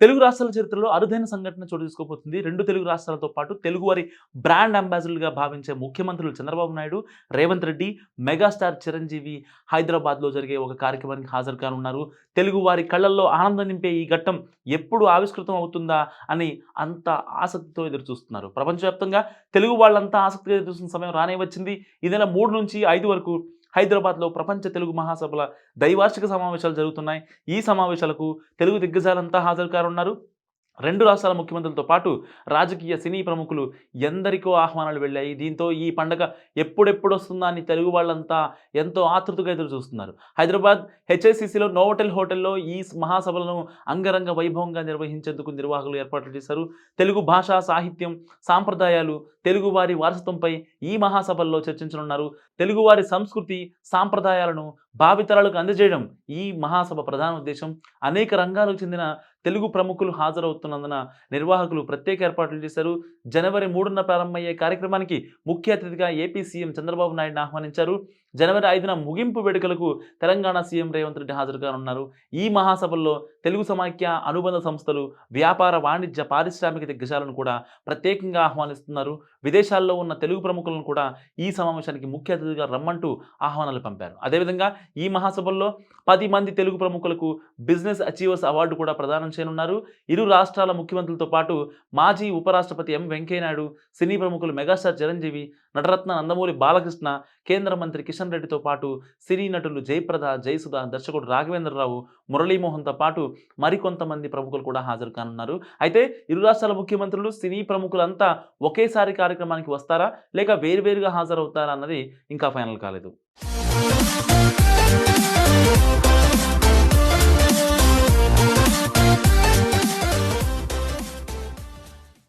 తెలుగు రాష్ట్రాల చరిత్రలో అరుదైన సంఘటన చోటు తీసుకోబోతుంది రెండు తెలుగు రాష్ట్రాలతో పాటు తెలుగువారి బ్రాండ్ అంబాసిడర్గా భావించే ముఖ్యమంత్రులు చంద్రబాబు నాయుడు రేవంత్ రెడ్డి మెగాస్టార్ చిరంజీవి హైదరాబాద్లో జరిగే ఒక కార్యక్రమానికి హాజరు కానున్నారు తెలుగు వారి కళ్ళల్లో ఆనందం నింపే ఈ ఘట్టం ఎప్పుడు ఆవిష్కృతం అవుతుందా అని అంత ఆసక్తితో ఎదురు చూస్తున్నారు ప్రపంచవ్యాప్తంగా తెలుగు వాళ్ళంతా ఆసక్తిగా ఎదురు చూస్తున్న సమయం రానే వచ్చింది. ఈ నెల మూడు నుంచి ఐదు వరకు హైదరాబాద్లో ప్రపంచ తెలుగు మహాసభల దైవార్షిక సమావేశాలు జరుగుతున్నాయి. ఈ సమావేశాలకు తెలుగు దిగ్గజాలంతా హాజరు కానున్నారు. రెండు రాష్ట్రాల ముఖ్యమంత్రులతో పాటు రాజకీయ సినీ ప్రముఖులు ఎందరికో ఆహ్వానాలు వెళ్ళాయి. దీంతో ఈ పండగ ఎప్పుడెప్పుడు వస్తుందా అని తెలుగు వాళ్ళంతా ఎంతో ఆతృతగా ఎదురు చూస్తున్నారు హైదరాబాద్ హెచ్ఐసిసిలో నోవటెల్ హోటల్లో ఈ మహాసభలను అంగరంగ వైభవంగా నిర్వహించేందుకు నిర్వాహకులు ఏర్పాట్లు చేశారు. తెలుగు భాష సాహిత్యం సాంప్రదాయాలు తెలుగువారి వారసత్వంపై ఈ మహాసభల్లో చర్చించనున్నారు. తెలుగువారి సంస్కృతి సాంప్రదాయాలను భావితరాలకు అందజేయడం ఈ మహాసభ ప్రధాన ఉద్దేశం. అనేక రంగాలకు చెందిన తెలుగు ప్రముఖులు హాజరవుతున్నందున నిర్వాహకులు ప్రత్యేక ఏర్పాట్లు చేశారు. జనవరి మూడున ప్రారంభమయ్యే కార్యక్రమానికి ముఖ్య అతిథిగా ఏపీ సీఎం చంద్రబాబు నాయుడు ఆహ్వానించారు. జనవరి ఐదున ముగింపు వేడుకలకు తెలంగాణ సీఎం రేవంత్ రెడ్డి హాజరు కానున్నారు ఈ మహాసభల్లో తెలుగు సమాఖ్య అనుబంధ సంస్థలు వ్యాపార వాణిజ్య పారిశ్రామిక దిగ్గజాలను కూడా ప్రత్యేకంగా ఆహ్వానిస్తున్నారు. విదేశాల్లో ఉన్న తెలుగు ప్రముఖులను కూడా ఈ సమావేశానికి ముఖ్య అతిథిగా రమ్మంటూ ఆహ్వానాలు పంపారు. అదేవిధంగా ఈ మహాసభల్లో పది మంది తెలుగు ప్రముఖులకు బిజినెస్ అచీవర్స్ అవార్డు కూడా ప్రదానం చేయనున్నారు. ఇరు రాష్ట్రాల ముఖ్యమంత్రులతో పాటు మాజీ ఉపరాష్ట్రపతి ఎం వెంకయ్యనాయుడు సినీ ప్రముఖులు మెగాస్టార్ చిరంజీవి నటరత్న నందమూరి బాలకృష్ణ కేంద్ర మంత్రి కిషన్ రెడ్డితో పాటు సినీ నటులు జయప్రద జయసుధ దర్శకుడు రాఘవేంద్రరావు మురళీమోహన్తో పాటు మరికొంతమంది ప్రముఖులు కూడా హాజరు కానున్నారు. అయితే ఇరు రాష్ట్రాల ముఖ్యమంత్రులు సినీ ప్రముఖులంతా ఒకేసారి కార్యక్రమానికి వస్తారా? లేక వేరువేరుగా హాజరవుతారా అన్నది ఇంకా ఫైనల్ కాలేదు.